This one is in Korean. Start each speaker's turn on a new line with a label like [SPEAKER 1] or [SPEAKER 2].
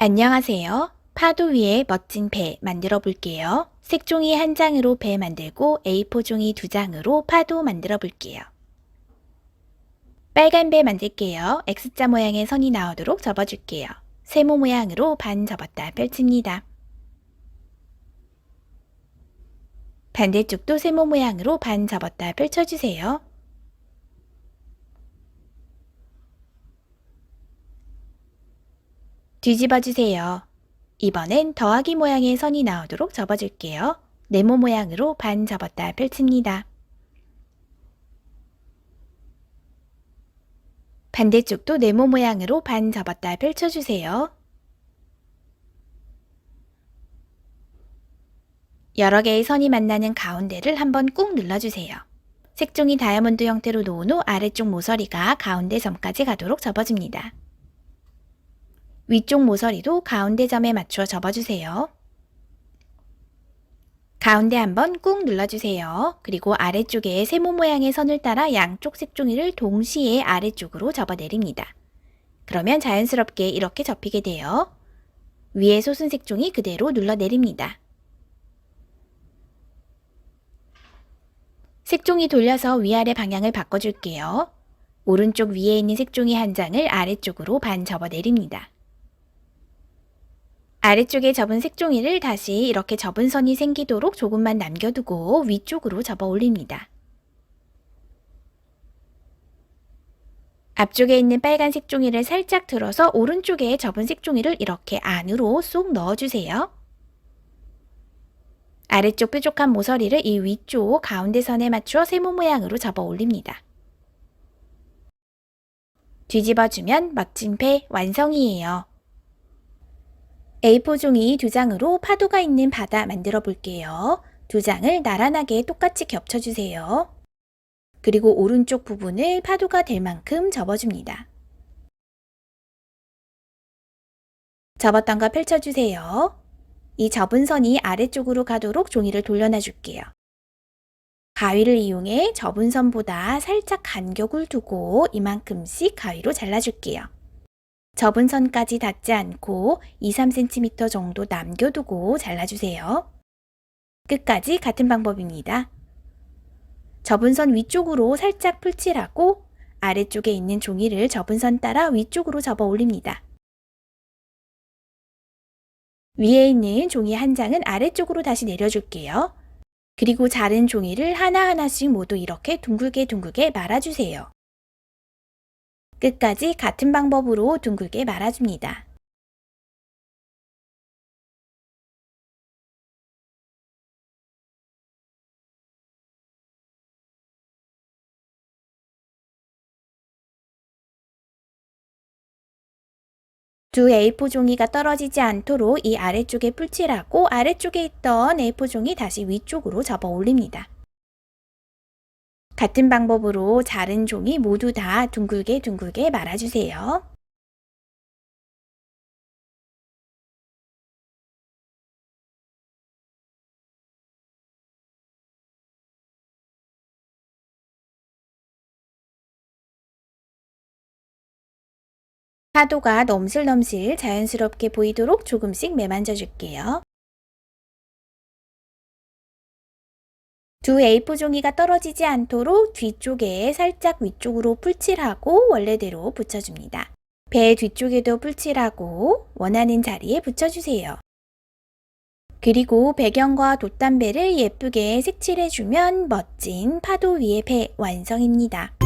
[SPEAKER 1] 안녕하세요. 파도 위에 멋진 배 만들어 볼게요. 색종이 한 장으로 배 만들고 A4 종이 두 장으로 파도 만들어 볼게요. 빨간 배 만들게요. X자 모양의 선이 나오도록 접어줄게요. 세모 모양으로 반 접었다 펼칩니다. 반대쪽도 세모 모양으로 반 접었다 펼쳐주세요. 뒤집어 주세요. 이번엔 더하기 모양의 선이 나오도록 접어줄게요. 네모 모양으로 반 접었다 펼칩니다. 반대쪽도 네모 모양으로 반 접었다 펼쳐주세요. 여러 개의 선이 만나는 가운데를 한번 꾹 눌러주세요. 색종이 다이아몬드 형태로 놓은 후 아래쪽 모서리가 가운데 점까지 가도록 접어줍니다. 위쪽 모서리도 가운데 점에 맞추어 접어주세요. 가운데 한번 꾹 눌러주세요. 그리고 아래쪽에 세모 모양의 선을 따라 양쪽 색종이를 동시에 아래쪽으로 접어내립니다. 그러면 자연스럽게 이렇게 접히게 돼요. 위에 솟은 색종이 그대로 눌러내립니다. 색종이 돌려서 위아래 방향을 바꿔줄게요. 오른쪽 위에 있는 색종이 한 장을 아래쪽으로 반 접어내립니다. 아래쪽에 접은 색종이를 다시 이렇게 접은 선이 생기도록 조금만 남겨두고 위쪽으로 접어 올립니다. 앞쪽에 있는 빨간 색종이를 살짝 들어서 오른쪽에 접은 색종이를 이렇게 안으로 쏙 넣어주세요. 아래쪽 뾰족한 모서리를 이 위쪽 가운데 선에 맞추어 세모 모양으로 접어 올립니다. 뒤집어주면 멋진 배 완성이에요. A4 종이 두 장으로 파도가 있는 바다 만들어 볼게요. 두 장을 나란하게 똑같이 겹쳐주세요. 그리고 오른쪽 부분을 파도가 될 만큼 접어줍니다. 접었던 거 펼쳐주세요. 이 접은 선이 아래쪽으로 가도록 종이를 돌려놔 줄게요. 가위를 이용해 접은 선보다 살짝 간격을 두고 이만큼씩 가위로 잘라줄게요. 접은 선까지 닿지 않고 2, 3cm 정도 남겨두고 잘라주세요. 끝까지 같은 방법입니다. 접은 선 위쪽으로 살짝 풀칠하고 아래쪽에 있는 종이를 접은 선 따라 위쪽으로 접어 올립니다. 위에 있는 종이 한 장은 아래쪽으로 다시 내려줄게요. 그리고 자른 종이를 하나하나씩 모두 이렇게 둥글게 둥글게 말아주세요. 끝까지 같은 방법으로 둥글게 말아줍니다. 두 A4 종이가 떨어지지 않도록 이 아래쪽에 풀칠하고 아래쪽에 있던 A4 종이 다시 위쪽으로 접어 올립니다. 같은 방법으로 자른 종이 모두 다 둥글게 둥글게 말아주세요. 파도가 넘실넘실 자연스럽게 보이도록 조금씩 매만져 줄게요. 두 A4 종이가 떨어지지 않도록 뒤쪽에 살짝 위쪽으로 풀칠하고 원래대로 붙여줍니다. 배 뒤쪽에도 풀칠하고 원하는 자리에 붙여주세요. 그리고 배경과 돛담배를 예쁘게 색칠해주면 멋진 파도 위의 배 완성입니다.